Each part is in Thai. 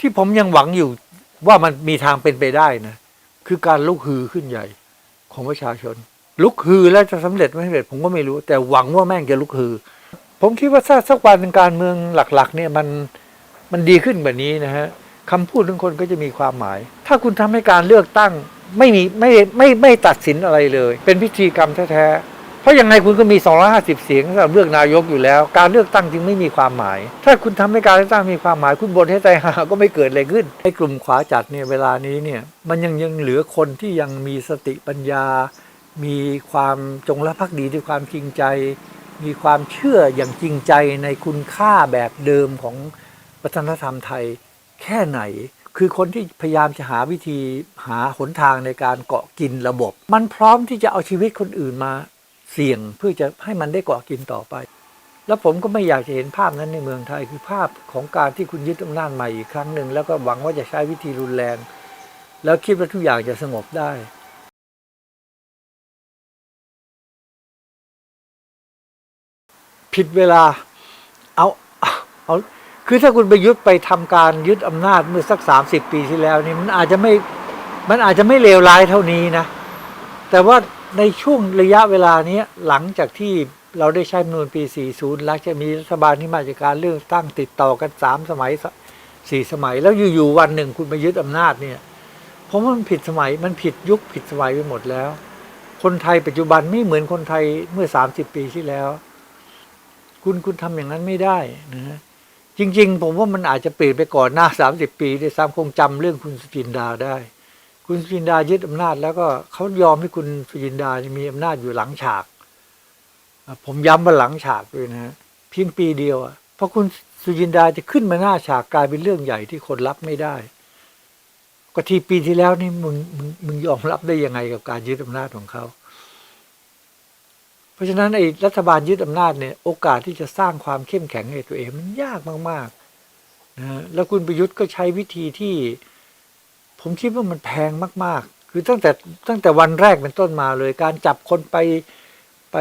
ที่ผมยังหวังอยู่ว่ามันมีทางเป็นไปได้นะ คือการลุกฮือขึ้นใหญ่ของประชาชน ลุกฮือแล้วจะสำเร็จไม่สำเร็จผมก็ไม่รู้ แต่หวังว่าแม่งจะลุกฮือ ผมคิดว่าถ้าสักวันการเมืองหลัก ๆ เนี่ยมันมันดีขึ้นแบบนี้นะฮะคำพูดทุกคนก็จะมีความหมาย ถ้าคุณทำให้การเลือกตั้งไม่มีไม่ไม่ไม่ตัดสินอะไรเลย เป็นพิธีกรรมแท้ๆ เพราะยังไงคุณก็มี 250 เสียงสำหรับเลือกนายกอยู่แล้ว การเลือกตั้งจึงไม่มีความหมาย ถ้าคุณทำให้การเลือกตั้งมีความหมาย คุณบนให้ใจหาก็ไม่เกิดอะไรขึ้นไอ้กลุ่มขวาจัดเนี่ยเวลานี้เนี่ยมันยังยังเหลือคนที่ยังมีสติปัญญา มีความจงรักภักดีด้วยความจริงใจ มีความเชื่ออย่างจริงใจในคุณค่าแบบเดิมของวัฒนธรรมไทยแค่ไหนคือคนที่พยายามจะหาวิธีหาหนทางในการเกาะกินระบบ มันพร้อมที่จะเอาชีวิตคนอื่นมา เสี่ยงเพื่อจะให้มันได้เกาะกินต่อไป แล้วผมก็ไม่อยากจะเห็นภาพนั้นในเมืองไทย คือภาพของการที่คุณยึดอำนาจใหม่อีกครั้งหนึ่งแล้วก็หวังว่าจะใช้วิธีรุนแรง แล้วคิดว่าทุกอย่างจะสงบได้ผิดเวลา เอาเอา คือถ้าคุณไปยึดไปทำการยึดอำนาจเมื่อสักสามสิบปีที่แล้วนี่มันอาจจะไม่ มันอาจจะไม่เลวร้ายเท่านี้นะ แต่ว่า ในช่วงระยะเวลาเนี้ยหลังจากที่เราได้ใช้มนูญปี 40 หลังจากมีรัฐบาลที่มาจากการเลือกตั้งติดต่อกันสามสมัยสี่สมัย แล้วอยู่ๆวันหนึ่งคุณไปยึดอำนาจเนี่ยผมว่ามันผิดสมัยมันผิดยุคผิดสมัยไปหมดแล้ว คนไทยปัจจุบันไม่เหมือนคนไทยเมื่อ 30 ปีที่แล้ว คุณคุณทำอย่างนั้นไม่ได้นะฮะจริง ๆ ผมว่ามันอาจจะเปลี่ยนไปก่อนหน้า 30 ปีด้วยซ้ำคงจำเรื่องคุณสุจินดาได้ คุณสุจินดายึดอำนาจ แล้วก็เขายอมให้คุณสุจินดานี่มีอำนาจอยู่หลังฉาก ผมย้ำว่าหลังฉากด้วยนะฮะเพียงปีเดียวอะเพราะคุณสุจินดาจะขึ้นมาหน้าฉากกลายเป็นเรื่องใหญ่ที่คนรับไม่ได้ ก็ทีปีที่แล้วนี่มึงมึงมึงยอมรับได้ยังไงกับการยึดอำนาจของเขา เพราะฉะนั้นไอ้รัฐบาลยึดอำนาจเนี่ย โอกาสที่จะสร้างความเข้มแข็งให้ตัวเองมันยากมากๆนะแล้วคุณประยุทธ์ก็ใช้วิธีที่ ผมคิดว่ามันแพงมาก ๆ คือตั้งแต่ตั้งแต่วันแรกเป็นต้นมาเลย การจับคนไปไป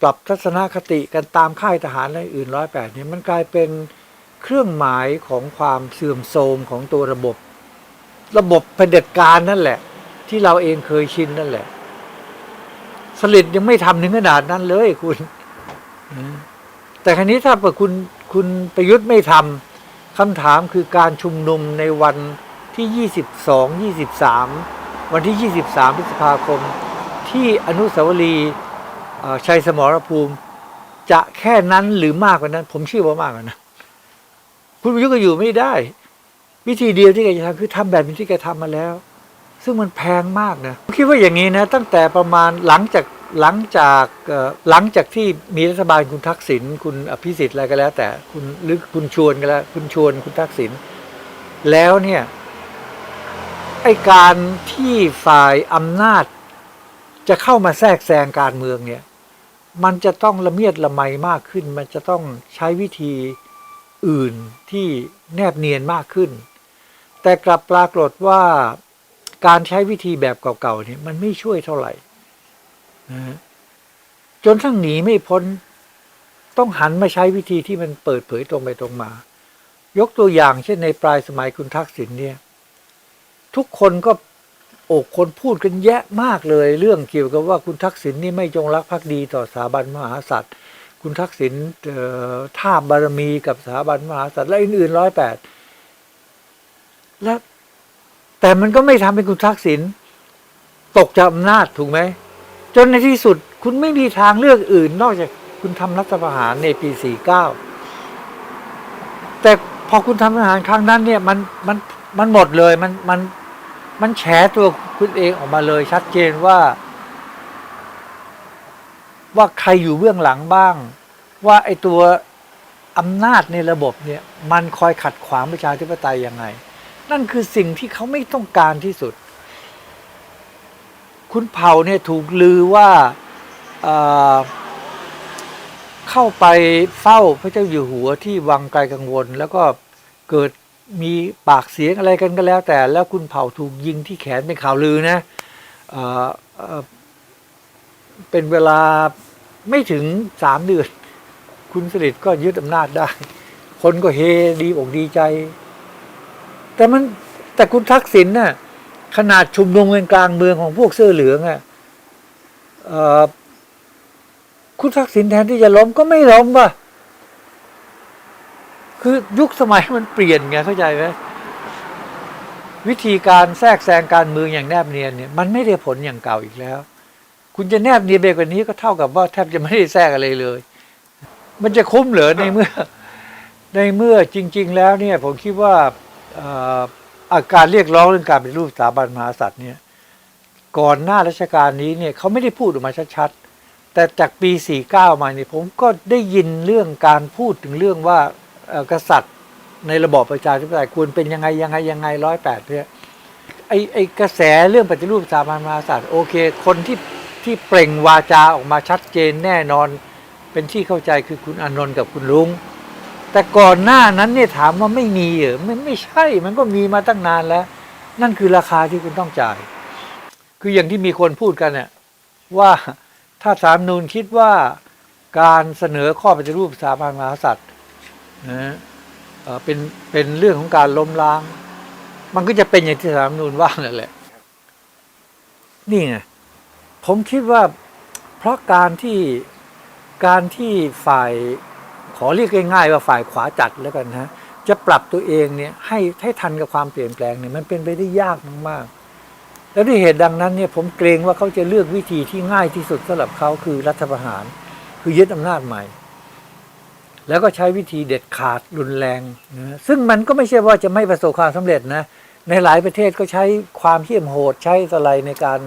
ปรับทัศนคติกันตามค่ายทหารอะไรอื่นร้อยแปดเนี่ยมันกลายเป็นเครื่องหมายของความเสื่อมโทรมของตัวระบบ ระบบเผด็จการนั่นแหละ ที่เราเองเคยชินนั่นแหละ สลิดยังไม่ทำถึงขนาดนั้นเลยคุณแต่ครั้นี้ถ้าเกิดคุณคุณประยุทธ์ไม่ทำคำถามคือการชุมนุมในวัน ที่ 22 23 วันที่ 23 พฤษภาคม ที่อนุสาวรีย์ชัยสมรภูมิ จะแค่นั้นหรือมากกว่านั้น ผมเชื่อว่ามากกว่านั้นคุณประยุทธ์ก็อยู่ไม่ได้ วิธีเดียวที่แกจะทำคือทำแบบที่แกทำมาแล้ว ซึ่งมันแพงมากนะผมคิดว่าอย่างนี้นะ ตั้งแต่ประมาณหลังจากหลังจากหลังจากที่มีรัฐบาลคุณทักษิณคุณอภิสิทธิ์อะไรก็แล้ว แต่คุณหรือคุณชวนก็แล้ว คุณชวนคุณทักษิณแล้วเนี่ย ไอการที่ฝ่ายอำนาจ จะเข้ามาแทรกแซงการเมืองเนี่ย มันจะต้องละเมียดละไมมากขึ้น มันจะต้องใช้วิธีอื่นที่แนบเนียนมากขึ้น แต่กลับปรากฏว่าการใช้วิธีแบบเก่าๆเนี่ยมันไม่ช่วยเท่าไหร่นะฮะจนทั้งหนีไม่พ้น ต้องหันมาใช้วิธีที่มันเปิดเผยตรงไปตรงมา ยกตัวอย่างเช่นในปลายสมัยคุณทักษิณเนี่ย ทุกคนก็โอกคนพูดกันแยะมากเลย เรื่องเกี่ยวกับว่าคุณทักษิณนี่ไม่จงรักภักดีต่อสถาบันมหากษัตร์คุณทักษิณท่าบารมีกับสถาบันมหากษัตร์และอื่นๆร้อยแปดแล้วแต่มันก็ไม่ทำให้คุณทักษิณตกจากอำนาจถูกไหม จนในที่สุดคุณไม่มีทางเลือกอื่น นอกจากคุณทำรัฐประหารในปี 49 แต่พอคุณทำรัฐประหารครั้งนั้นเนี่ยมันมันมันหมดเลยมันมัน มันแฉตัวคุณเองออกมาเลย ชัดเจนว่า ว่าใครอยู่เบื้องหลังบ้าง ว่าไอ้ตัวอำนาจในระบบเนี่ย มันคอยขัดขวางประชาธิปไตยยังไง นั่นคือสิ่งที่เขาไม่ต้องการที่สุด คุณเผ่าเนี่ยถูกลือว่าเเข้าไปเฝ้าพระเจ้าอยู่หัวที่วังไกลกังวล แล้วก็เกิด มีปากเสียงอะไรกันก็แล้ว แต่แล้วคุณเผ่าถูกยิงที่แขนเป็นข่าวลือนะเออเออเป็นเวลาไม่ถึงสามเดือน คุณสฤษดิ์ก็ยึดอำนาจได้ คนก็เฮดีอกดีใจ แต่มันแต่คุณทักษิณน่ะขนาดชุมนุมกันกลางเมืองของพวกเสื้อเหลืองอะเอ่อคุณทักษิณแทนที่จะล้มก็ไม่ล้มว่ะ คือยุคสมัยมันเปลี่ยนไงเข้าใจไหมวิธีการแทรกแซงการเมืองอย่างแนบเนียนเนี่ยมันไม่ได้ผลอย่างเก่าอีกแล้ว คุณจะแนบเนียนไปกว่านี้ก็เท่ากับว่าแทบจะไม่ได้แทรกอะไรเลย มันจะคุ้มเหรอในเมื่อ ในเมื่อจริง ๆ แล้วเนี่ย ผมคิดว่าอาการเรียกร้องเรื่องการเปฏิรูปสถาบันมหากษัตริย์เนี่ย ก่อนหน้ารัชกาลนี้เนี่ยเขาไม่ได้พูดออกมาชัดๆแต่จากปี 49 มาเนี่ยผมก็ได้ยินเรื่องการพูดถึงเรื่องว่า กษัตริย์ในระบอบประชาธิปไตยควรเป็นยังไงยังไงยังไงร้อยแปดเนี่ยไอไอกระแสเรื่องปฏิรูปสถาบันมหากษัตริย์โอเค คนที่ที่เปล่งวาจาออกมาชัดเจนแน่นอน เป็นที่เข้าใจคือคุณอนนท์กับคุณลุง แต่ก่อนหน้านั้นเนี่ยถามว่าไม่มีเหรอมันไม่ใช่มันก็มีมาตั้งนานแล้ว นั่นคือราคาที่คุณต้องจ่าย คืออย่างที่มีคนพูดกันเนี่ยว่าถ้าสามนูนคิดว่าการเสนอข้อปฏิรูปสถาบันมหากษัตริย์ นะเอ่อเป็นเป็นเรื่องของการล้มล้าง มันก็จะเป็นอย่างที่สามนูนว่านั่นแหละ นี่ไงผมคิดว่า เพราะการที่การที่ฝ่ายขอเรียกง่ายๆว่าฝ่ายขวาจัดแล้วกันนะจะปรับตัวเองเนี่ยให้ให้ทันกับความเปลี่ยนแปลงเนี่ยมันเป็นไปได้ยากมากๆแล้วด้วยเหตุดังนั้นเนี่ยผมเกรงว่าเขาจะเลือกวิธีที่ง่ายที่สุดสำหรับเขาคือรัฐประหาร คือยึดอำนาจใหม่ แล้วก็ใช้วิธีเด็ดขาดรุนแรงนะซึ่งมันก็ไม่ใช่ว่าจะไม่ประสบความสำเร็จนะในหลายประเทศก็ใช้ความเหี้ยมโหดใช้อะไรในการ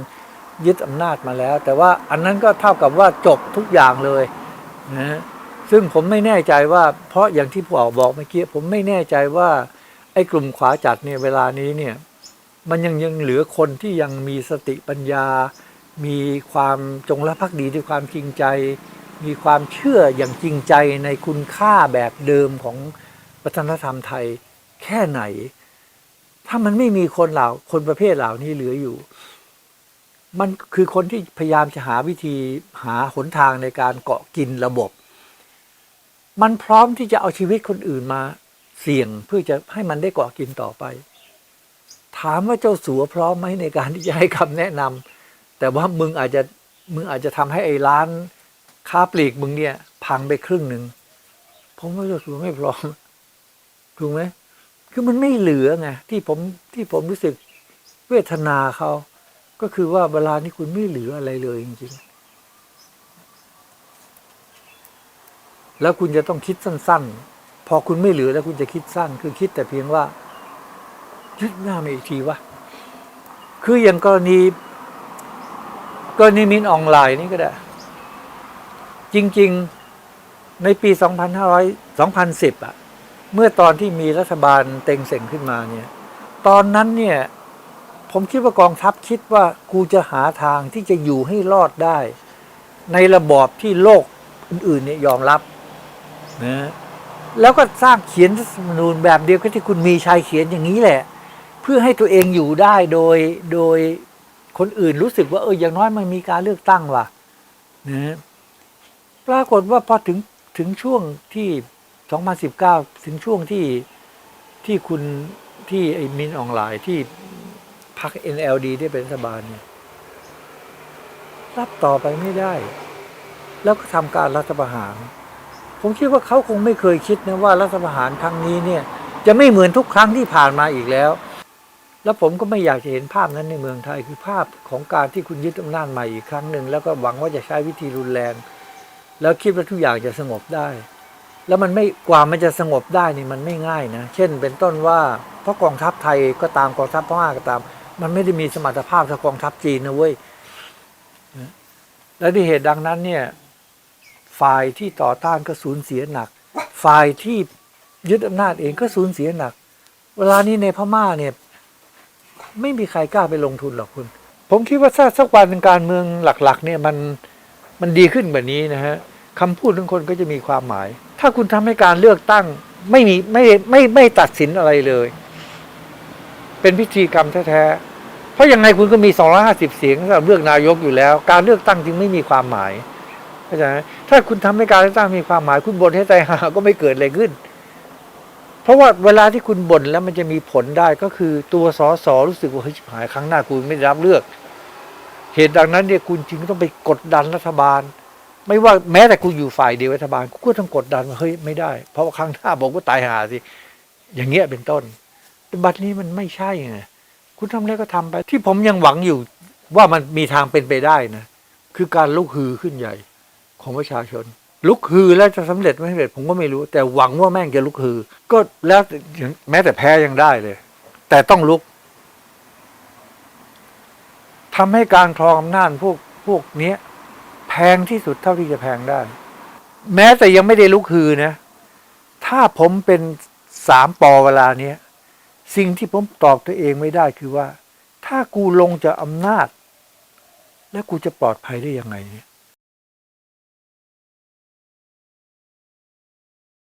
ยึดอำนาจมาแล้ว แต่ว่าอันนั้นก็เท่ากับว่าจบทุกอย่างเลยนะซึ่งผมไม่แน่ใจว่า เพราะอย่างที่ผมบอกเมื่อกี้ผมไม่แน่ใจว่า ไอ้กลุ่มขวาจัดเนี่ยเวลานี้เนี่ย มันยังยังเหลือคนที่ยังมีสติปัญญา มีความจงรักภักดีด้วยความจริงใจ มีความเชื่ออย่างจริงใจในคุณค่าแบบเดิมของวัฒนธรรมไทยแค่ไหน ถ้ามันไม่มีคนเหล่าคนประเภทเหล่านี้เหลืออยู่ มันคือคนที่พยายามจะหาวิธีหาหนทางในการเกาะกินระบบ มันพร้อมที่จะเอาชีวิตคนอื่นมาเสี่ยงเพื่อจะให้มันได้เกาะกินต่อไป ถามว่าเจ้าสัวพร้อมไหมในการที่จะให้คำแนะนำแต่ว่ามึงอาจจะมึงอาจจะทำให้ไอ้ร้าน ค้าปลีกมึงเนี่ย พังไปครึ่งหนึ่งผมว่าเจ้สัวไม่พร้อมถูกไหมคือมันไม่เหลือไงที่ผมที่ผมรู้สึกเวทนาเขาก็คือว่าเวลานี้คุณไม่เหลืออะไรเลยจริงๆ แล้วคุณจะต้องคิดสั้น ๆ พอคุณไม่เหลือแล้วคุณจะคิดสั้น คือคิดแต่เพียงว่ายึดหน้ามาอีกทีวะคืออย่างกรณีกรณีมินออนไลน์นี่ก็ได้ จริง ๆ ในปี 2500 2010 อะ เมื่อตอนที่มีรัฐบาลเต็งเส็งขึ้นมาเนี่ย ตอนนั้นเนี่ย ผมคิดว่ากองทัพคิดว่ากูจะหาทางที่จะอยู่ให้รอดได้ ในระบอบที่โลกอื่น ๆ เนี่ยยอมรับนะแล้วก็สร้างเขียนรัฐธรรมนูญแบบเดียวกับที่คุณมีชัยเขียนอย่างนี้แหละ เพื่อให้ตัวเองอยู่ได้โดยโดยคนอื่นรู้สึกว่าเอออย่างน้อยมันมีการเลือกตั้งว่ะนะ ปรากฏว่าพอถึงถึงช่วงที่ 2019 ถึงช่วงที่ที่คุณที่ไอ้มินออนไลน์ที่พรรค NLD ได้เป็นรัฐบาลเนี่ยรับต่อไปไม่ได้ แล้วก็ทำการรัฐประหาร ผมคิดว่าเขาคงไม่เคยคิดนะว่ารัฐประหารครั้งนี้เนี่ย จะไม่เหมือนทุกครั้งที่ผ่านมาอีกแล้ว แล้วผมก็ไม่อยากจะเห็นภาพนั้นในเมืองไทยคือภาพของการที่คุณยึดอำนาจใหม่อีกครั้งหนึ่งแล้วก็หวังว่าจะใช้วิธีรุนแรง แล้วคิดว่าทุกอย่างจะสงบได้ แล้วมันไม่กว่ามันจะสงบได้นี่มันไม่ง่ายนะ เช่น เป็นต้นว่าเพราะกองทัพไทยก็ตามกองทัพพม่าก็ตาม มันไม่ได้มีสมรรถภาพเท่ากองทัพจีนนะเว้ยและด้วยเหตุดังนั้นเนี่ยฝ่ายที่ต่อต้านก็สูญเสียหนัก ฝ่ายที่ยึดอำนาจเองก็สูญเสียหนัก เวลานี้ในพม่าเนี่ย ไม่มีใครกล้าไปลงทุนหรอกคุณ ผมคิดว่าถ้าสักวันการเมืองหลัก ๆ เนี่ยมัน มันดีขึ้นแบบนี้นะฮะคำพูดของคนก็จะมีความหมาย ถ้าคุณทำให้การเลือกตั้งไม่มีไม่ไม่ไม่ตัดสินอะไรเลย เป็นพิธีกรรมแท้ๆเพราะยังไงคุณก็มี 250 เสียงสำหรับเลือกนายกอยู่แล้ว การเลือกตั้งจึงไม่มีความหมายเข้าใจไหมถ้าคุณทำให้การเลือกตั้งมีความหมาย คุณบ่นให้ใจหาก็ไม่เกิดอะไรขึ้น เพราะว่าเวลาที่คุณบ่นแล้วมันจะมีผลได้ก็คือตัวสอสอรู้สึกว่าเฮ้ยหายครั้งหน้ากูไม่ได้รับเลือก เหตุดังนั้นเนี่ยคุณจึงต้องไปกดดันรัฐบาล ไม่ว่าแม้แต่กูอยู่ฝ่ายเดียวรัฐบาลกูก็ต้องกดดันว่าเฮ้ยไม่ได้ เพราะว่าครั้งหน้าบอกว่าตายหาสิอย่างเงี้ยเป็นต้นแต่บัดนี้มันไม่ใช่ไงคุณทำอะไรก็ทำไป ที่ผมยังหวังอยู่ว่ามันมีทางเป็นไปได้นะคือการลุกฮือขึ้นใหญ่ ของประชาชน ลุกฮือแล้วจะสำเร็จไม่สำเร็จผมก็ไม่รู้ แต่หวังว่าแม่งจะลุกฮือ ก็แล้วแม้แต่แพ้ยังได้เลย แต่ต้องลุก ทำให้การครองอำนาจพวกพวกนี้แพงที่สุดเท่าที่จะแพงได้ แม้แต่ยังไม่ได้ลุกฮือนะ ถ้าผมเป็นสามปอเวลาเนี้ยสิ่งที่ผมตอบตัวเองไม่ได้คือว่า ถ้ากูลงจากอำนาจ แล้วกูจะปลอดภัยได้ยังไงเนี่ย